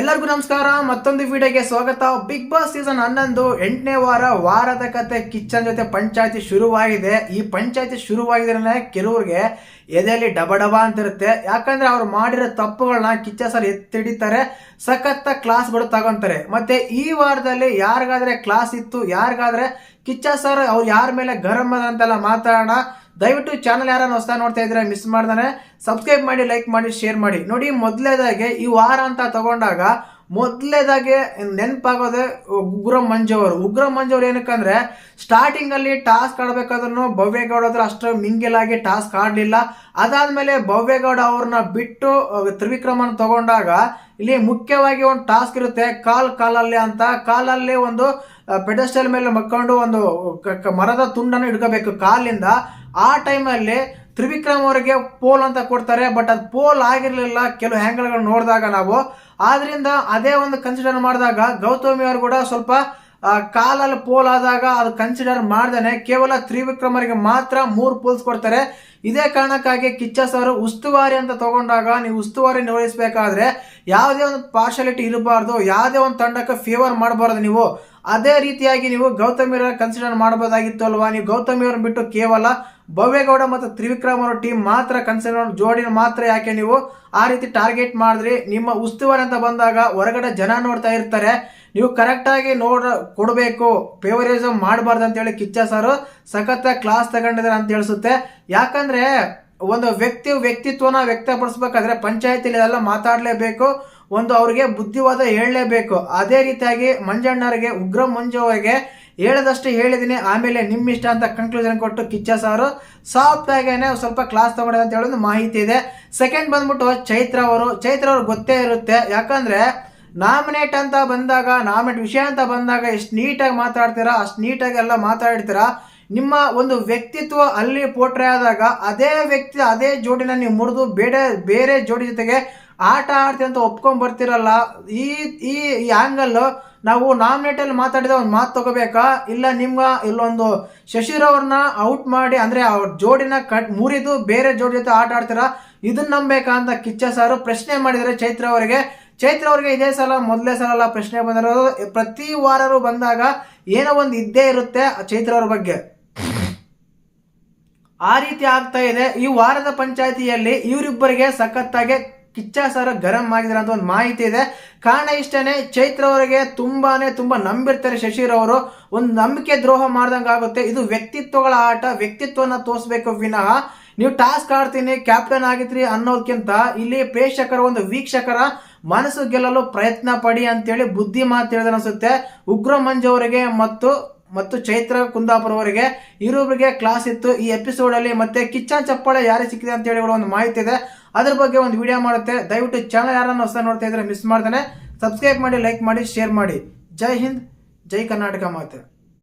ಎಲ್ಲರಿಗೂ ನಮಸ್ಕಾರ, ಮತ್ತೊಂದು ವಿಡಿಯೋಗೆ ಸ್ವಾಗತ. ಬಿಗ್ ಬಾಸ್ ಸೀಸನ್ ಹನ್ನೊಂದು, ಎಂಟನೇ ವಾರ, ವಾರದ ಕತೆ ಕಿಚ್ಚನ್ ಜೊತೆ ಪಂಚಾಯತಿ ಶುರುವಾಗಿದೆ. ಈ ಪಂಚಾಯತಿ ಶುರುವಾಗಿದ್ರೆ ಕೆಲವ್ರಿಗೆ ಎದೆಯಲ್ಲಿ ಡಬ ಡಬ ಅಂತಿರುತ್ತೆ. ಯಾಕಂದ್ರೆ ಅವ್ರು ಮಾಡಿರೋ ತಪ್ಪುಗಳನ್ನ ಕಿಚ್ಚ ಸರ್ ಎತ್ತಿಡಿತಾರೆ. ಸಖತ್ತ ಕ್ಲಾಸ್ಗಳು ತಗೊಂತಾರೆ. ಮತ್ತೆ ಈ ವಾರದಲ್ಲಿ ಯಾರಿಗಾದ್ರೆ ಕ್ಲಾಸ್ ಇತ್ತು, ಯಾರಿಗಾದ್ರೆ ಕಿಚ್ಚ ಸರ್ ಅವ್ರು ಯಾರ ಮೇಲೆ ಗರಂ ಅಂತೆಲ್ಲ ಮಾತಾಡೋಣ. ದಯವಿಟ್ಟು ಚಾನಲ್ ಯಾರನ್ನು ಹೊಸ ನೋಡ್ತಾ ಇದ್ರೆ ಮಿಸ್ ಮಾಡ್ದಾನೆ. ಸಬ್ಸ್ಕ್ರೈಬ್ ಮಾಡಿ ಲೈಕ್ ಮಾಡಿ ಶೇರ್ ಮಾಡಿ. ನೋಡಿ, ಮೊದಲೇದಾಗೆ ಈ ವಾರ ಅಂತ ತಗೊಂಡಾಗ ಮೊದಲೇದಾಗೆ ನೆನಪಾಗೋದೆ ಉಗ್ರ ಮಂಜು ಅವರು ಉಗ್ರ ಮಂಜು ಏನಕ್ಕಂದ್ರೆ ಸ್ಟಾರ್ಟಿಂಗ್ ಅಲ್ಲಿ ಟಾಸ್ಕ್ ಆಡ್ಬೇಕಾದ್ರು ಭವ್ಯಗೌಡ ಹತ್ರ ಅಷ್ಟು ಮಿಂಗಿಲಾಗಿ ಟಾಸ್ಕ್ ಆಡ್ಲಿಲ್ಲ. ಅದಾದ್ಮೇಲೆ ಭವ್ಯಗೌಡ ಅವ್ರನ್ನ ಬಿಟ್ಟು ತ್ರಿವಿಕ್ರಮನ ತಗೊಂಡಾಗ ಇಲ್ಲಿ ಮುಖ್ಯವಾಗಿ ಒಂದು ಟಾಸ್ಕ್ ಇರುತ್ತೆ ಕಾಲ್ ಕಾಲಲ್ಲಿ ಅಂತ. ಕಾಲಲ್ಲಿ ಒಂದು ಪೆಡಸ್ಟಲ್ ಮೇಲೆ ಮಕ್ಕೊಂಡು ಒಂದು ಮರದ ತುಂಡನ್ನು ಹಿಡ್ಕೋಬೇಕು ಕಾಲಿಂದ. ಆ ಟೈಮಲ್ಲಿ ತ್ರಿವಿಕ್ರಮ್ ಅವರಿಗೆ ಪೋಲ್ ಅಂತ ಕೊಡ್ತಾರೆ ಬಟ್ ಅದು ಪೋಲ್ ಆಗಿರಲಿಲ್ಲ ಕೆಲವು ಹ್ಯಾಂಗಲ್ಗಳನ್ನ ನೋಡಿದಾಗ ನಾವು. ಆದ್ರಿಂದ ಅದೇ ಒಂದು ಕನ್ಸಿಡರ್ ಮಾಡಿದಾಗ ಗೌತಮಿ ಅವರು ಕೂಡ ಸ್ವಲ್ಪ ಕಾಲಲ್ಲಿ ಪೋಲ್ ಆದಾಗ ಅದು ಕನ್ಸಿಡರ್ ಮಾಡ್ದೇನೆ. ಕೇವಲ ತ್ರಿವಿಕ್ರಮರಿಗೆ ಮಾತ್ರ ಮೂರು ಪೋಲ್ಸ್ ಕೊಡ್ತಾರೆ. ಇದೇ ಕಾರಣಕ್ಕಾಗಿ ಕಿಚ್ಚ ಸರ್ ಉಸ್ತುವಾರಿ ಅಂತ ತಗೊಂಡಾಗ ನೀವು ಉಸ್ತುವಾರಿ ನಿರ್ವಹಿಸಬೇಕಾದ್ರೆ ಯಾವುದೇ ಒಂದು ಪಾರ್ಶಾಲಿಟಿ ಇರಬಾರ್ದು, ಯಾವುದೇ ಒಂದು ತಂಡಕ್ಕೆ ಫೇವರ್ ಮಾಡಬಾರ್ದು ನೀವು. ಅದೇ ರೀತಿಯಾಗಿ ನೀವು ಗೌತಮಿರ ಕನ್ಸಿಡರ್ ಮಾಡಬಹುದಾಗಿತ್ತು ಅಲ್ವಾ? ನೀವು ಗೌತಮಿಯವ್ರನ್ನ ಬಿಟ್ಟು ಕೇವಲ ಭವ್ಯಗೌಡ ಮತ್ತು ತ್ರಿವಿಕ್ರಮ್ ಅವರ ಟೀಮ್ ಮಾತ್ರ ಕನ್ಸಿಡರ್ ಜೋಡಿನ ಮಾತ್ರ ಯಾಕೆ ನೀವು ಆ ರೀತಿ ಟಾರ್ಗೆಟ್ ಮಾಡಿದ್ರಿ? ನಿಮ್ಮ ಉಸ್ತುವಾರಿ ಅಂತ ಬಂದಾಗ ಹೊರಗಡೆ ಜನ ನೋಡ್ತಾ ಇರ್ತಾರೆ. ನೀವು ಕರೆಕ್ಟಾಗಿ ನೋಡ ಕೊಡಬೇಕು. ಫೇವರಿಸಮ್ ಮಾಡಬಾರ್ದು ಅಂತೇಳಿ ಕಿಚ್ಚ ಸರ್ ಸಖತ್ತ ಕ್ಲಾಸ್ ತಗೊಂಡಿದ್ದಾರೆ ಅಂತ ತಿಳಿಸುತ್ತೆ ಯಾಕಂದ್ರೆ ಒಂದು ವ್ಯಕ್ತಿ ವ್ಯಕ್ತಿತ್ವನ ವ್ಯಕ್ತಪಡಿಸ್ಬೇಕಾದ್ರೆ ಪಂಚಾಯತಿಲಿ ಎಲ್ಲ ಮಾತಾಡಲೇಬೇಕು, ಒಂದು ಅವ್ರಿಗೆ ಬುದ್ಧಿವಾದ ಹೇಳಲೇಬೇಕು. ಅದೇ ರೀತಿಯಾಗಿ ಮಂಜಣ್ಣರಿಗೆ ಉಗ್ರ ಮಂಜು ಅವರಿಗೆ ಹೇಳದಷ್ಟು ಹೇಳಿದ್ದೀನಿ. ಆಮೇಲೆ ನಿಮ್ಮ ಇಷ್ಟ ಅಂತ ಕನ್ಕ್ಲೂಷನ್ ಕೊಟ್ಟು ಕಿಚ್ಚ ಸಾರು. ಸಾಫ್ಟ್ ಆಗೇನೆ ಸ್ವಲ್ಪ ಕ್ಲಾಸ್ ತಗೊಂಡಿದೆ ಅಂತ ಹೇಳೋದು ಮಾಹಿತಿ ಇದೆ. ಸೆಕೆಂಡ್ ಬಂದ್ಬಿಟ್ಟು ಚೈತ್ರ ಅವರು. ಚೈತ್ರ ಅವ್ರು ಗೊತ್ತೇ ಇರುತ್ತೆ. ಯಾಕಂದ್ರೆ ನಾಮಿನೇಟ್ ಅಂತ ಬಂದಾಗ ನಾಮಿನೇಟ್ ವಿಷಯ ಅಂತ ಬಂದಾಗ ಎಷ್ಟು ನೀಟಾಗಿ ಮಾತಾಡ್ತೀರಾ, ಅಷ್ಟು ನೀಟಾಗಿ ಎಲ್ಲ ಮಾತಾಡ್ತೀರಾ. ನಿಮ್ಮ ಒಂದು ವ್ಯಕ್ತಿತ್ವ ಅಲ್ಲಿ ಪೋಟ್ರೆ ಆದಾಗ ಅದೇ ವ್ಯಕ್ತಿ, ಅದೇ ಜೋಡಿನ ನೀವು ಮುರಿದು ಬೇರೆ ಬೇರೆ ಜೋಡಿ ಜೊತೆಗೆ ಆಟ ಆಡ್ತೀವಿ ಅಂತ ಒಪ್ಕೊಂಡ್ ಬರ್ತಿರಲ್ಲ, ಈ ಈ ಆಂಗಲ್ ನಾವು ನಾಮಿನೇಟ್ ಅಲ್ಲಿ ಮಾತಾಡಿದ ಒಂದು ಮಾತು ತಗೋಬೇಕಾ? ಇಲ್ಲ ನಿಮ್ಗ ಇಲ್ಲೊಂದು ಶಶಿರ್ ಅವ್ರನ್ನ ಔಟ್ ಮಾಡಿ, ಅಂದ್ರೆ ಅವ್ರ ಜೋಡಿನ ಕಟ್ ಮುರಿದು ಬೇರೆ ಜೋಡಿ ಜೊತೆ ಆಟ ಆಡ್ತೀರಾ? ಇದನ್ನ ನಂಬೇಕಾ ಅಂತ ಕಿಚ್ಚ ಸಾರು ಪ್ರಶ್ನೆ ಮಾಡಿದರೆ ಚೈತ್ರ ಅವರಿಗೆ. ಚೈತ್ರ ಅವರಿಗೆ ಇದೇ ಸಲ, ಮೊದಲೇ ಸಲ ಅಲ್ಲ ಪ್ರಶ್ನೆ ಬಂದಿರೋದು. ಪ್ರತಿ ವಾರರು ಬಂದಾಗ ಏನೋ ಒಂದು ಇದ್ದೇ ಇರುತ್ತೆ ಚೈತ್ರ ಅವ್ರ ಬಗ್ಗೆ. ಆ ರೀತಿ ಆಗ್ತಾ ಇದೆ. ಈ ವಾರದ ಪಂಚಾಯತಿಯಲ್ಲಿ ಇವರಿಬ್ಬರಿಗೆ ಸಖತ್ತಾಗಿ ಕಿಚ್ಚ ಸರ ಗರಂ ಆಗಿದ್ರೆ ಅಂತ ಒಂದು ಮಾಹಿತಿ ಇದೆ. ಕಾರಣ ಇಷ್ಟೇ ಚೈತ್ರ ಅವರಿಗೆ ತುಂಬಾನೇ ತುಂಬಾ ನಂಬಿರ್ತಾರೆ ಶಶಿರ್ ಅವರು. ಒಂದು ನಂಬಿಕೆ ದ್ರೋಹ ಮಾಡ್ದಂಗೆ ಆಗುತ್ತೆ. ಇದು ವ್ಯಕ್ತಿತ್ವಗಳ ಆಟ ವ್ಯಕ್ತಿತ್ವನ ತೋರಿಸ್ಬೇಕು ವಿನಃ. ನೀವು ಟಾಸ್ಕ್ ಆಡ್ತೀನಿ, ಕ್ಯಾಪ್ಟನ್ ಆಗಿತ್ರಿ ಅನ್ನೋದಕ್ಕಿಂತ ಇಲ್ಲಿ ಪ್ರೇಕ್ಷಕರ ಒಂದು ವೀಕ್ಷಕರ ಮನಸ್ಸು ಗೆಲ್ಲಲು ಪ್ರಯತ್ನ ಪಡಿ ಅಂತೇಳಿ ಬುದ್ಧಿ ಮಾತು ಹೇಳಿದ್ರೆ ಅನ್ಸುತ್ತೆ. ಉಗ್ರ ಮಂಜು ಅವರಿಗೆ ಮತ್ತು ಮತ್ತು ಚೈತ್ರ ಕುಂದಾಪುರವರಿಗೆ ಇರೋರಿಗೆ ಕ್ಲಾಸ್ ಇತ್ತು. ಈ ಎಪಿಸೋಡ್ ಅಲ್ಲಿ ಮತ್ತೆ ಕಿಚ್ಚನ್ ಚಪ್ಪಾಳೆ ಯಾರಿಗೆ ಸಿಕ್ಕಿದೆ ಅಂತ ಹೇಳಿ ಒಂದು ಮಾಹಿತಿ ಇದೆ. ಅದ್ರ ಬಗ್ಗೆ ಒಂದು ವಿಡಿಯೋ ಮಾಡುತ್ತೆ. ದಯವಿಟ್ಟು ಚಾನಲ್ ಯಾರನ್ನು ಹೊಸ ನೋಡ್ತಾ ಇದ್ರೆ ಮಿಸ್ ಮಾಡ್ತಾನೆ. ಸಬ್ಸ್ಕ್ರೈಬ್ ಮಾಡಿ ಲೈಕ್ ಮಾಡಿ ಶೇರ್ ಮಾಡಿ. ಜೈ ಹಿಂದ್, ಜೈ ಕರ್ನಾಟಕ ಮಾತೆ.